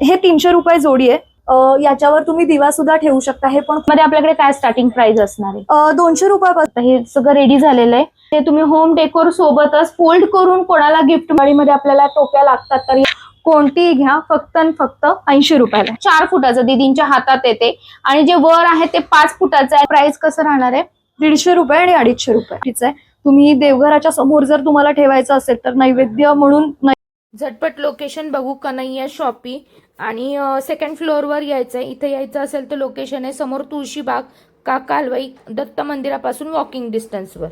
हे तीनशे रुपये जोडी आहे. अ, याच्यावर तुम्ही दिवा सुद्धा ठेवू शकता. हे पण मध्ये आपल्याकडे काय स्टार्टिंग प्राइस असणार आहे? दोनशे रुपयापासून हे सगळं रेडी झालेलं आहे. ते तुम्ही होम डेकोर सोबतच फोल्ड करून कोणाला गिफ्टमध्ये आपल्याला टोप्या लागतात तर कोणतीही घ्या. फक्त आणि फक्त ऐंशी रुपयाला. चार फुटाचं दीदींच्या हातात येते. आणि जे वर आहे ते पाच फुटाचं आहे. प्राइस कसं राहणार आहे? दीडशे रुपये आणि अडीचशे रुपये. ठीक आहे. तुम्ही देवघराच्या समोर जर तुम्हाला ठेवायचं असेल तर नैवेद्य म्हणून झटपट लोकेशन बघू कन्हैया शॉपी आणि सेकंड फ्लोअरवर यायचं आहे इथे यायचं असेल तर लोकेशन आहे. समोर तुळशीबाग का कालवाई दत्त मंदिरापासून वॉकिंग डिस्टन्सवर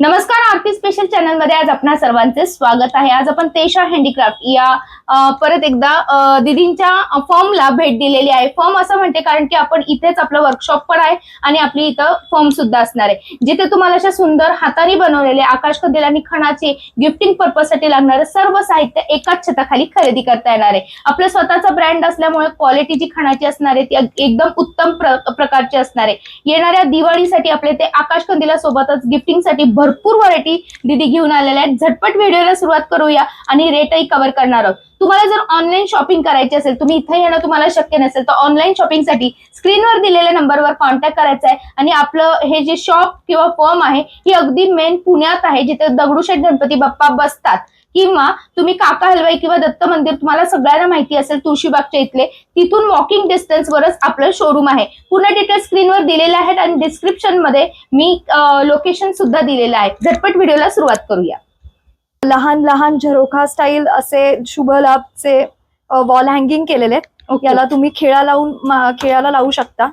नमस्कार आरती स्पेशल चॅनलमध्ये आज आपणा सर्वांचे स्वागत आहे. आज आपण तेशा हँडीक्राफ्ट या परत एकदा दिदींच्या फॉर्मला भेट दिलेली आहे. फॉर्म असं म्हणते कारण की आपण इथेच आपलं वर्कशॉप पण आहे आणि आपली इथं फॉर्म सुद्धा असणार आहे. जिथे तुम्हाला अशा सुंदर हाताने बनवलेले आकाश कदेल आणि खणाचे गिफ्टिंग पर्पजसाठी लागणारं सर्व साहित्य एकाच छताखाली खरेदी करता येणार आहे. आपलं स्वतःचा ब्रँड असल्यामुळे क्वालिटी जी खणाची असणार आहे ती एकदम उत्तम प्र- प्रकारची असणार आहे. येणाऱ्या दिवाळीसाठी आपले ते आकाश कंदिलासोबतच गिफ्टिंगसाठी भर भरपूर व्हरायटी दिदी घेऊन आलेल्या आहेत. झटपट व्हिडिओला सुरुवात करूया आणि रेटही कव्हर करणार आहोत. तुम्हाला जर ऑनलाईन शॉपिंग करायची असेल तुम्ही इथे येणं तुम्हाला शक्य नसेल तर ऑनलाईन शॉपिंगसाठी स्क्रीनवर दिलेल्या नंबरवर कॉन्टॅक्ट करायचा आहे. आणि आपलं हे जे शॉप किंवा फर्म आहे ही अगदी मेन पुण्यात आहे जिथे दगडूशेठ गणपती बाप्पा बसतात. किंवा तुम्ही काका हलवाई किंवा दत्त मंदिर तुम्हाला सगळ्यांना माहिती असेल तुळशीबागच्या इथले तिथून वॉकिंग डिस्टन्सवरच आपलं शोरूम आहे. पूर्ण डिटेल्स स्क्रीनवर दिलेले आहेत आणि डिस्क्रिप्शनमध्ये मी लोकेशन सुद्धा दिलेलं आहे. झटपट व्हिडिओला सुरुवात करूया. लहान लहान झरोखा स्टाईल असे शुभ लाभचे वॉल हँगिंग केलेले आहेत. याला तुम्ही खेळा लावून खेळाला लावू शकता.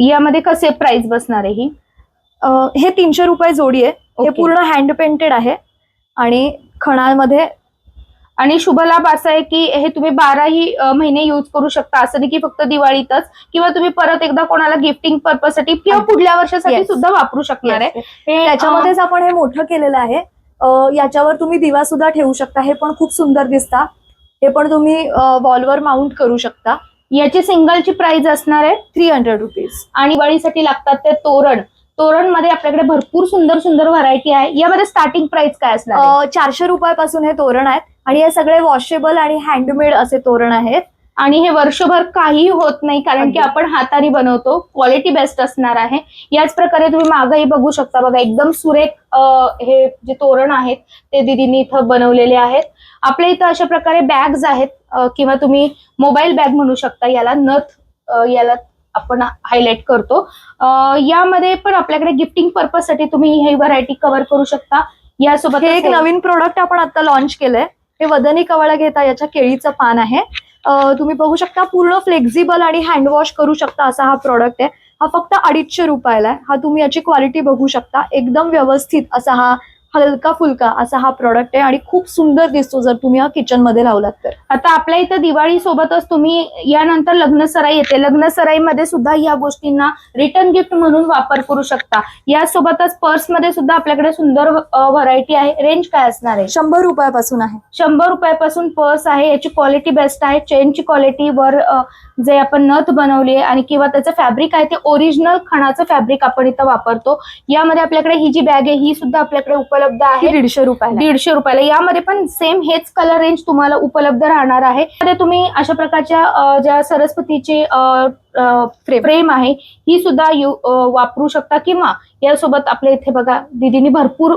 यामध्ये कसे प्राइस बसणार आहे ही? अ, हे तीनशे रुपये जोडी आहे. हे ओके. पूर्ण हँड पेंटेड आहे. आणि खणामध्ये आणि शुभ लाभ असा आहे की हे तुम्ही बाराही महिने युज करू शकता. असं नाही की फक्त दिवाळीतच किंवा तुम्ही परत एकदा कोणाला गिफ्टिंग पर्पजसाठी किंवा पुढल्या वर्षासाठी. सुद्धा वापरू शकणार आहे. हे, त्याच्यामध्येच आपण हे मोठं केलेलं आहे. याच्यावर तुम्ही दिवा सुद्धा ठेवू शकता. हे पण खूप सुंदर दिसता. हे पण तुम्ही वॉलवर माउंट करू शकता. याची सिंगलची प्राइस असणार आहे थ्री हंड्रेड रुपीज आणि दिवाळीसाठी लागतात ते तोरण. तोरणमध्ये आपल्याकडे भरपूर सुंदर सुंदर व्हरायटी आहे यामध्ये स्टार्टिंग प्राइस काय असणार? चारशे रुपयापासून हे तोरण आहेत आणि हे सगळे वॉशेबल आणि हँडमेड असे तोरण आहेत आणि हे वर्षभर काही होत नाही कारण की. आपण हाताने बनवतो क्वालिटी बेस्ट असणार आहे याच प्रकारे तुम्ही मागही बघू शकता बघा एकदम सुरेख हे जे तोरण आहेत ते दिदींनी इथं बनवलेले आहेत आपल्या इथं अशा प्रकारे बॅग्स आहेत किंवा तुम्ही मोबाईल बॅग म्हणू शकता याला नथ याला आपण हायलाइट करतो. यामध्ये पण आपल्याकडे गिफ्टिंग पर्पजसाठी तुम्ही ही व्हरायटी कव्हर करू शकता. यासोबत एक नवीन प्रोडक्ट आपण आता लॉन्च केलंय. हे वदनी कवळा घेता याच्या केळीचं पान आहे. तुम्ही बघू शकता पूर्ण फ्लेक्झिबल आणि हँडवॉश करू शकता असा हा प्रॉडक्ट आहे. हा फक्त अडीचशे रुपयाला आहे. हा तुम्ही याची क्वालिटी बघू शकता. एकदम व्यवस्थित असा हा हलका फुलका असा हा प्रॉडक्ट आहे आणि खूप सुंदर दिसतो जर तुम्ही हा किचनमध्ये लावलात तर. आता आपल्या इथं दिवाळी सोबतच तुम्ही यानंतर लग्न सराई येते. लग्न सराईमध्ये सुद्धा या गोष्टींना रिटर्न गिफ्ट म्हणून वापर करू शकता. यासोबतच पर्समध्ये सुद्धा आपल्याकडे सुंदर व्हरायटी आहे. रेंज काय असणार आहे? शंभर रुपयापासून आहे. शंभर रुपयापासून पर्स आहे. याची क्वालिटी बेस्ट आहे. चेनची क्वालिटी वर जे आपण नथ बनवली आहे आणि किंवा त्याचं फॅब्रिक आहे ते ओरिजिनल खणाचं फॅब्रिक आपण इथं वापरतो. यामध्ये आपल्याकडे ही जी बॅग आहे ही सुद्धा आपल्याकडे उपलब्ध ही आहे? दीडशे रुपयाला. आहे. दीडशे रुपयाला. यामध्ये पण सेम हेच कलर रेंज तुम्हाला उपलब्ध राहणार आहे. त्यामध्ये तुम्ही अशा प्रकारच्या ज्या सरस्वतीचे. फ्रेम आहे ही सुद्धा वापरू शकता. किंवा यासोबत आपल्या इथे बघा दीदींनी भरपूर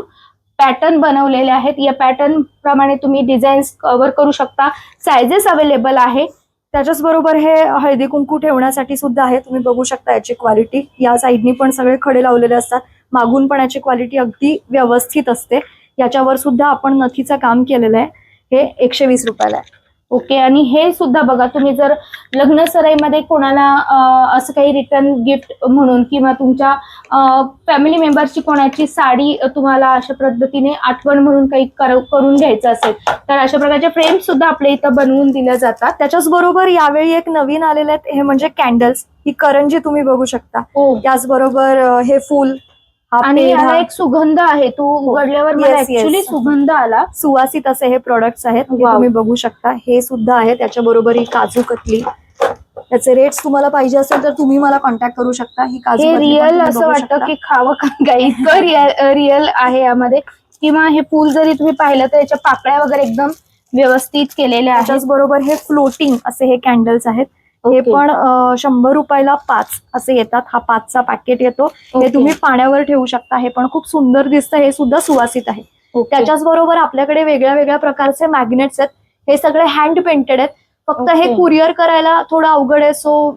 पॅटर्न बनवलेले आहेत. या पॅटर्न प्रमाणे तुम्ही डिझाईन्स कव्हर करू शकता. सायझेस अवेलेबल आहे. त्याच्याच बरोबर हे हळदी कुंकू ठेवण्यासाठी सुद्धा आहे. तुम्ही बघू शकता याची क्वालिटी या साईडनी पण सगळे खडे लावलेले असतात. मागून पण याची क्वालिटी अगदी व्यवस्थित असते. याच्यावर सुद्धा आपण नथीचं काम केलेलं आहे. हे एकशे वीस रुपयाला आहे. ओके आणि हे सुद्धा बघा तुम्ही जर लग्न सराईमध्ये कोणाला असं काही रिटर्न गिफ्ट म्हणून किंवा तुमच्या फॅमिली मेंबरची कोणाची साडी तुम्हाला अशा पद्धतीने आठवण म्हणून काही कर- करून घ्यायचं असेल तर अशा प्रकारचे फ्रेम सुद्धा आपल्या इथं बनवून दिल्या जातात. त्याच्याच बरोबर यावेळी एक नवीन आलेले आहेत हे म्हणजे कॅन्डल्स ही करंजी तुम्ही बघू शकता. हो. त्याचबरोबर अं, हे फुल. हा आणि याला एक सुगंध आहे. तो उघडल्यावर मला Yes, yes. ऍक्च्युली सुगंध आला. सुवासित असे हे प्रोडक्ट्स आहेत हे. तुम्ही बघू शकता. हे सुद्धा आहे त्याच्याबरोबर ही काजू कतली. त्याचे रेट्स तुम्हाला पाहिजे असेल तर तुम्ही मला कॉन्टॅक्ट करू शकता. ही काजू हे रिअल असं वाटतं. की खावं का इतकं रिअल रिअल आहे यामध्ये. किंवा हे फूल जरी तुम्ही पाहिलं तर याच्या पाकळ्या वगैरे एकदम व्यवस्थित केलेल्या आहेत. त्याच्याच बरोबर हे फ्लोटिंग असे हे कॅन्डल्स आहेत. हे. पण शंभर रुपयाला पाच असे येतात. हा पाचचा पॅकेट येतो. हे. तुम्ही पाण्यावर ठेवू शकता. हे पण खूप सुंदर दिसतं. हे सुद्धा सुवासित आहे. त्याच्याच बरोबर आपल्याकडे वेगळ्या वेगळ्या प्रकारचे मॅग्नेट्स आहेत. हे सगळे हँड पेंटेड आहेत. फक्त हे. कुरिअर करायला थोडं अवघड आहे. सो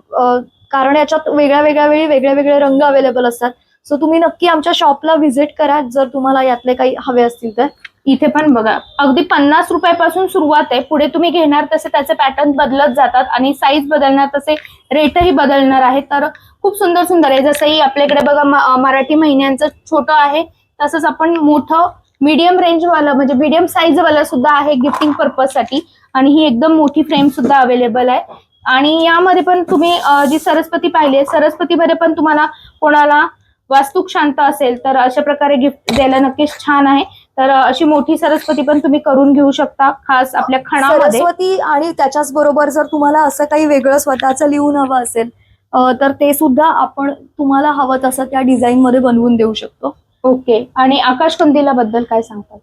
कारण याच्यात वेगळ्या वेगळ्या वेळी वेगळे वेगळे रंग अवेलेबल असतात. सो तुम्ही नक्की आमच्या शॉपला व्हिजिट करा. जर तुम्हाला यातले काही हवे असतील तर. इथे पण बघा अगदी पन्नास रुपयापासून सुरुवात आहे. पुढे तुम्ही घेणार तसे त्याचे पॅटर्न बदलत जातात आणि साईज बदलणार तसे रेटही बदलणार आहे. तर खूप सुंदर सुंदर आहे. जसंही आपल्याकडे बघा मराठी महिन्यांचं छोटं आहे तसंच आपण मोठं मीडियम रेंजवालं म्हणजे मीडियम साईजवालं सुद्धा आहे गिफ्टिंग पर्पजसाठी आणि ही एकदम मोठी फ्रेम सुद्धा अवेलेबल आहे. आणि यामध्ये पण तुम्ही जी सरस्वती पाहिली आहे सरस्वतीमध्ये पण तुम्हाला कोणाला वास्तुक शांत असेल तर अशा प्रकारे गिफ्ट द्यायला नक्कीच छान आहे. तर अशी मोठी सरस्वती पण तुम्ही करून घेऊ शकता खास आपल्या खणामध्ये. सरस्वती आणि त्याच्याच बरोबर जर तुम्हाला असं काही वेगळं स्वतःचं लिहून हवं असेल तर ते सुद्धा आपण तुम्हाला हवं तसं त्या डिझाईन मध्ये बनवून देऊ शकतो. ओके. आणि आकाश कंदिला बद्दल काय सांगतात?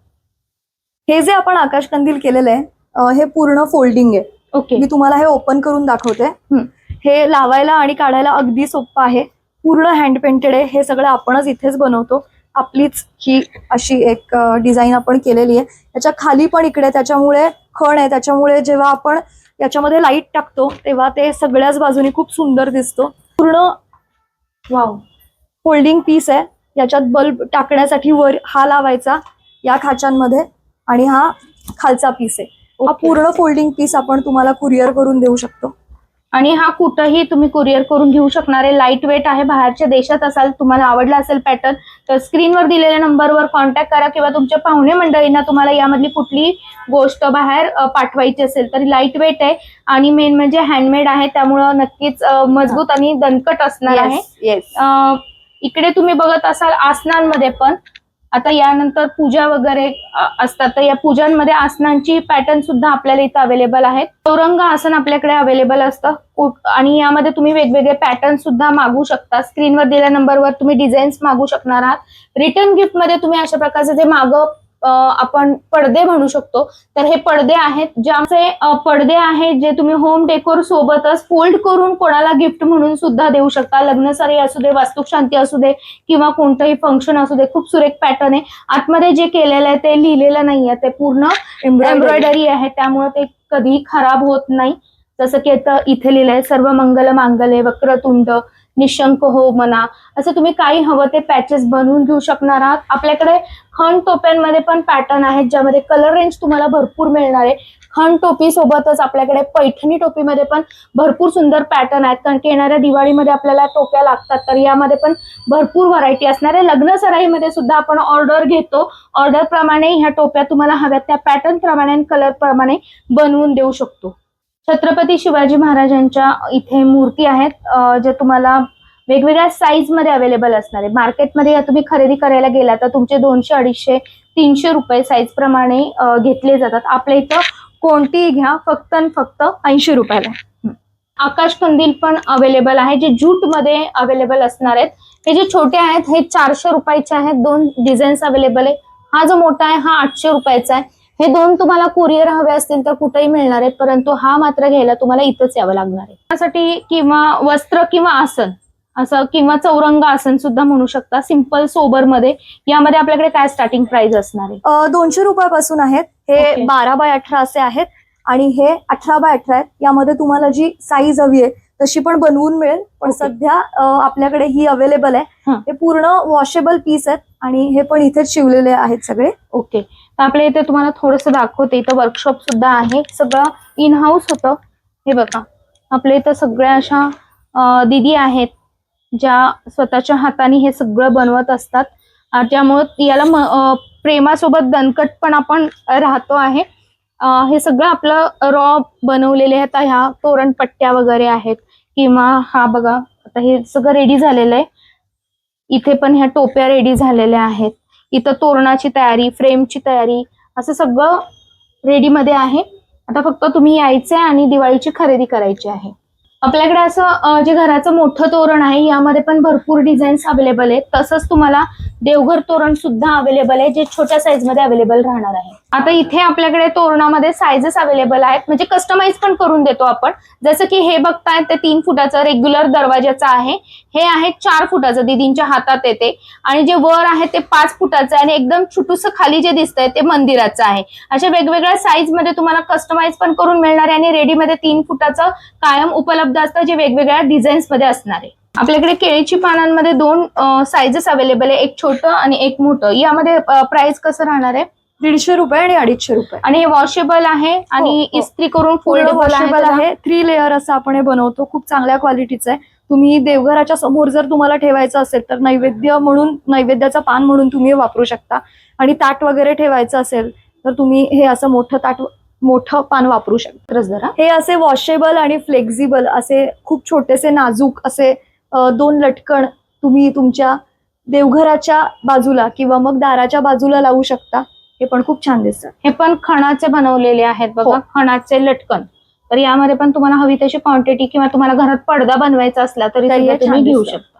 हे जे आपण आकाश कंदील केलेलं आहे हे पूर्ण फोल्डिंग आहे. ओके. मी तुम्हाला हे ओपन करून दाखवते. हं. हे लावायला आणि काढायला अगदी सोपं आहे. पूर्ण हँड पेंटेड आहे. हे सगळं आपणच इथेच बनवतो. आपलीच ही अशी एक डिझाईन आपण केलेली आहे. त्याच्याखाली पण इकडे त्याच्यामुळे खण आहे. त्याच्यामुळे जेव्हा आपण याच्यामध्ये लाइट टाकतो तेव्हा ते सगळ्याच बाजूनी खूप सुंदर दिसतो. पूर्ण वाव फोल्डिंग पीस आहे. याच्यात बल्ब टाकण्यासाठी वर हा लावायचा या खाचांमध्ये आणि हा खालचा पीस आहे. हा. पूर्ण फोल्डिंग पीस आपण तुम्हाला कुरिअर करून देऊ शकतो. आणि हा कुठंही तुम्ही कुरिअर करून घेऊ शकणारे लाइट वेट आहे बाहेरच्या देशात असाल तुम्हाला आवडला असेल पॅटर्न तर स्क्रीनवर दिलेल्या नंबरवर कॉन्टॅक्ट करा किंवा तुमच्या पाहुणे मंडळींना तुम्हाला यामधली कुठली गोष्ट बाहेर पाठवायची असेल तरी लाइट वेट आहे. आणि मेन म्हणजे हँडमेड आहे त्यामुळं नक्कीच मजबूत आणि दणकट असणार आहे. इकडे तुम्ही बघत असाल आसनांमध्ये पण आता यानंतर पूजा वगैरे असतात. तर या पूजांमध्ये आसनांची पॅटर्न सुद्धा आपल्याला इथं अवेलेबल आहेत. चौरंग आसन आपल्याकडे अवेलेबल असतं. आणि यामध्ये तुम्ही वेगवेगळे पॅटर्न सुद्धा मागू शकता. स्क्रीनवर दिल्या नंबरवर तुम्ही डिझाईन्स मागू शकणार आहात. रिटर्न गिफ्टमध्ये तुम्ही अशा प्रकारचे जे मागं आपण पडदे म्हणू शकतो. तर हे पडदे आहेत ज्याचे पडदे आहेत जे तुम्ही होम डेकोर सोबतच फोल्ड करून कोणाला गिफ्ट म्हणून सुद्धा देऊ शकता. लग्नसरी असू दे वास्तुक शांती असू दे किंवा कोणतंही फंक्शन असू दे खूप सुरेख पॅटर्न आहे. आतमध्ये जे केलेलं आहे ते लिहिलेलं नाहीये ते पूर्ण एम्ब्रॉयडरी आहे. त्यामुळे ते कधीही खराब होत नाही. जसं की आता इथे लिहिलंय सर्व मंगल मांगल्ये वक्रतुंड निशंक हो म्हणा. असं तुम्ही काही हवं ते पॅचेस बनवून घेऊ शकणार आहात. आपल्याकडे खण टोप्यांमध्ये पण पॅटर्न आहेत ज्यामध्ये कलर रेंज तुम्हाला भरपूर मिळणार आहे. खण टोपी सोबतच आपल्याकडे पैठणी टोपीमध्ये पण भरपूर सुंदर पॅटर्न आहेत. कारण की येणाऱ्या दिवाळीमध्ये आपल्याला टोप्या लागतात तर यामध्ये पण भरपूर व्हरायटी असणार आहे. लग्न सराईमध्ये सुद्धा आपण ऑर्डर घेतो. ऑर्डर प्रमाणे ह्या टोप्या तुम्हाला हव्यात. त्या पॅटर्न प्रमाणे आणि कलर प्रमाणे बनवून देऊ शकतो. छत्रपती शिवाजी महाराजांच्या इथे मूर्ती आहेत ज्या तुम्हाला वेगवेगळ्या साईजमध्ये अवेलेबल असणार आहे मार्केटमध्ये तुम्ही खरेदी करायला गेला तर तुमचे दोनशे अडीचशे तीनशे रुपये साईज प्रमाणे घेतले जातात. आपल्या इथं कोणतीही घ्या फक्त आणि फक्त ऐंशी रुपयाला. आकाश कंदील पण अवेलेबल आहे जे जूटमध्ये अवेलेबल असणार आहेत. हे जे छोटे आहेत हे चारशे रुपयाचे आहेत. दोन डिझाईन्स अवेलेबल आहे. हा जो मोठा आहे हा आठशे रुपयाचा आहे. हे दोन तुम्हाला कुरिअर हवे असतील तर कुठेही मिळणार आहेत परंतु हा मात्र घ्यायला तुम्हाला इथंच यावं लागणार आहे. त्यासाठी किंवा वस्त्र किंवा आसन असं किंवा चौरंग आसन सुद्धा म्हणू शकता सिंपल सोबरमध्ये. यामध्ये आपल्याकडे काय स्टार्टिंग प्राइस असणार आहे? दोनशे रुपयापासून आहेत. हे. बारा बाय अठरा असे आहेत आणि हे अठरा बाय अठरा आहेत. यामध्ये तुम्हाला जी साईज हवी आहे तशी पण बनवून मिळेल पण. सध्या आपल्याकडे ही अवेलेबल आहे. हं. हे पूर्ण वॉशेबल पीस आहेत आणि हे पण इथेच शिवलेले आहेत सगळे. ओके तर आपल्या इथे तुम्हाला थोडंसं दाखवते. इथं वर्कशॉप सुद्धा आहे. सगळं इन हाऊस होतं. हे बघा. आपल्या इथं सगळ्या अशा दिदी आहेत ज्या स्वतःच्या हाताने हे सगळं बनवत असतात. त्यामुळं याला प्रेमासोबत दणकट पण आपण राहतो आहे. हे सगळं आपलं रॉ बनवलेले आहेत. ह्या तोरणपट्ट्या वगैरे आहेत. किंवा हा बघा आता हे सगळं रेडी झालेलं आहे. इथे पण ह्या टोप्या रेडी झालेल्या आहेत. इथं तोरणाची तयारी फ्रेमची तयारी असं सगळं रेडीमध्ये आहे. आता फक्त तुम्ही यायचंय आणि दिवाळीची खरेदी करायची आहे. आपल्याकडे असं जे घराचं मोठं तोरण आहे यामध्ये पण भरपूर डिझाईन्स अवेलेबल आहेत. तसंच तुम्हाला देवघर तोरण सुद्धा अवेलेबल आहे जे छोट्या साईजमध्ये अवेलेबल राहणार आहे. आता इथे आपल्याकडे तोरणामध्ये सायझेस अवेलेबल आहेत. म्हणजे कस्टमाइज पण करून देतो आपण. जसं की हे बघताय ते तीन फुटाचं रेग्युलर दरवाजाचं आहे. हे आहे चार फुटाचं दिदींच्या हातात येते. आणि जे वर आहे ते पाच फुटाचं आणि एकदम छोटूस खाली जे दिसतंय ते मंदिराचं आहे. अशा वेगवेगळ्या साईजमध्ये तुम्हाला कस्टमाइज पण करून मिळणार आहे. आणि रेडीमध्ये तीन फुटाचं कायम उपलब्ध असतं जे वेगवेगळ्या डिझाईन्समध्ये असणार आहे. आपल्याकडे केळीची पानांमध्ये दोन साईजेस अवेलेबल आहे. एक छोटं आणि एक मोठं. यामध्ये प्राइस कसं राहणार आहे? दीडशे रुपये आणि अडीचशे रुपये. आणि हे वॉशेबल आहे आणि हो. इस्त्री करून फोल्डेबल वॉशेबल आहे थ्री लेअर असं आपण हे बनवतो. खूप चांगल्या क्वालिटीचं आहे. तुम्ही देवघराच्या समोर जर तुम्हाला ठेवायचं असेल तर नैवेद्य म्हणून नैवेद्याचं पान म्हणून तुम्ही हे वापरू शकता. आणि ताट वगैरे ठेवायचं असेल तर तुम्ही हे असं मोठं ताट मोठं पान वापरू शकता. जरा? हे असे वॉशेबल आणि फ्लेक्झिबल असे खूप छोटेसे नाजूक असे दोन लटकण तुम्ही तुमच्या देवघराच्या बाजूला किंवा मग दाराच्या बाजूला लावू शकता. हे पण खूप छान दिसतात हे पण खणाचे बनवलेले आहेत बघा हो. खणाचे लटकन तर यामध्ये पण तुम्हाला हवी तशी क्वांटिटी किंवा तुम्हाला घरात पडदा बनवायचा असला तरी तरी सुद्धा तुम्ही छान घेऊ दिसतं. शकता